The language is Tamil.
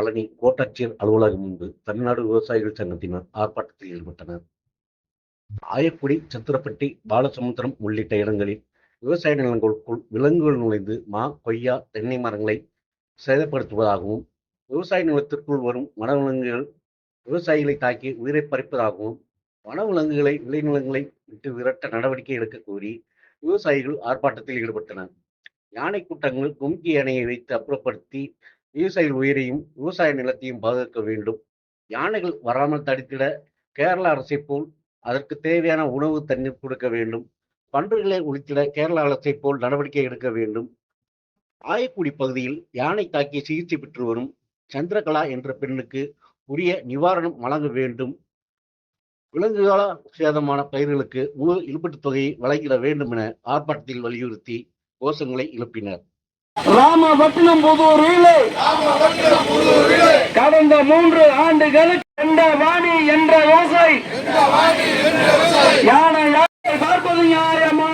பழனி கோட்டாட்சியர் அலுவலகம் முன்பு தமிழ்நாடு விவசாயிகள் சங்கத்தினர் ஆர்ப்பாட்டத்தில் ஈடுபட்டனர். ஆயக்குடி சத்திரப்பட்டி பாலசமுத்திரம் உள்ளிட்ட இடங்களில் விவசாய நிலங்களுக்குள் விலங்குகள் நுழைந்து மா கொய்யா தென்னை மரங்களை சேதப்படுத்துவதாகவும் விவசாய நிலத்திற்குள் வரும் வனவிலங்குகள் விவசாயிகளை தாக்கி உயிரை பறிப்பதாகவும் வனவிலங்குகளை விளைநிலங்களை விட்டு விரட்ட நடவடிக்கை எடுக்க கோரி விவசாயிகள் ஆர்ப்பாட்டத்தில் ஈடுபட்டனர். யானை கூட்டங்கள் கும்கி யானையை வைத்து அப்புறப்படுத்தி விவசாயிகள் உயிரையும் விவசாய நிலத்தையும் பாதுகாக்க வேண்டும். யானைகள் வராமல் தடுத்திட கேரள அரசை போல் அதற்கு தேவையான உணவு தண்ணீர் கொடுக்க வேண்டும். பன்றிகளை ஒழித்திட கேரள அரசை போல் நடவடிக்கை எடுக்க வேண்டும். ஆயக்குடி பகுதியில் யானை தாக்கி சிகிச்சை பெற்று வரும் சந்திரகலா என்ற பெண்ணுக்கு உரிய நிவாரணம் வழங்க வேண்டும். விலங்குகால சேதமான பயிர்களுக்கு முழு இழப்பீட்டுத் தொகையை வழங்கிட வேண்டும் என ஆர்ப்பாட்டத்தில் வலியுறுத்தி கோஷங்களை எழுப்பினர். ராமபட்டினம் புதூரிலே கடந்த மூன்று ஆண்டுகளுக்கு என்ற வாணி என்ற ஓசை? யானை யானை பார்ப்பது நியாயமா?